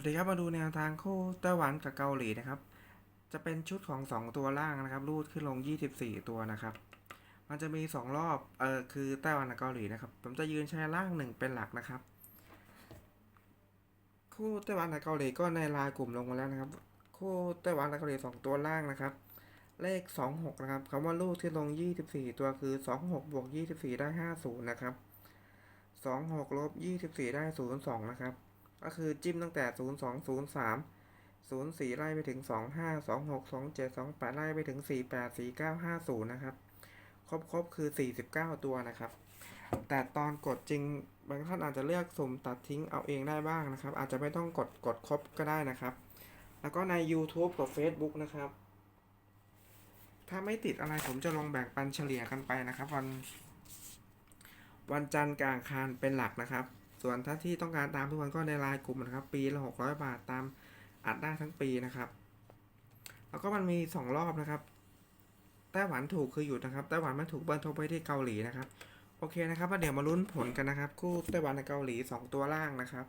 วัสดีครับมาดูแนวทางคู่ไต้หวันกับเกาหลีนะครับ จะเป็นชุดของ 2 ตัวล่างนะครับ รูดขึ้นลง 24 ตัวนะครับ มันจะมี 2 รอบเออคือไต้หวันกับเกาหลีนะครับ ผมจะยืนใช้ล่าง 1 เป็นหลักนะครับ คู่ไต้หวันกับเกาหลีก็ในลายกลุ่มลงมาแล้วนะครับ คู่ไต้หวันกับเกาหลี2ตัวล่างนะครับ เลข 26 นะครับคำว่ารูดที่ลง 24 ตัวคือ 26บวก24 ได้ 50 นะครับ 26ลบ24 ได้ 02 นะครับ ก็คือจิ้มตั้งแต่ 0 2 0 3 0 4 ไล่ไปถึง 2 5 2 6 2 7 2 8 ไล่ไปถึง 4 8 4 9 5 0 นะครับ ครบครบคือ 49 ตัวนะครับ แต่ตอนกดจริงบางท่านอาจจะเลือกสุ่มตัดทิ้งเอาเองได้บ้างนะครับ อาจจะไม่ต้องกดกดครบก็ได้นะครับ แล้วก็ใน YouTube กับ Facebook นะครับ ถ้าไม่ติดอะไรผมจะลงแบ่งปันเฉลี่ยกันไปนะครับ วันวันจันทร์กลางคารเป็นหลักนะครับ ส่วนถ้าที่ต้องการตามทุกวันก็ในไลน์กลุ่มนะครับ ปีละ600 บาทตามอัดได้ทั้งปีนะครับ แล้วก็มันมี 2 รอบนะครับไต้หวันถูกคือหยุดนะครับไต้หวันไม่ถูกเบิร์นทบไปที่เกาหลีนะครับ โอเคนะครับเดี๋ยวมาลุ้นผลกันนะครับ คู่ไต้หวันกับเกาหลี 2 ตัวล่างนะครับ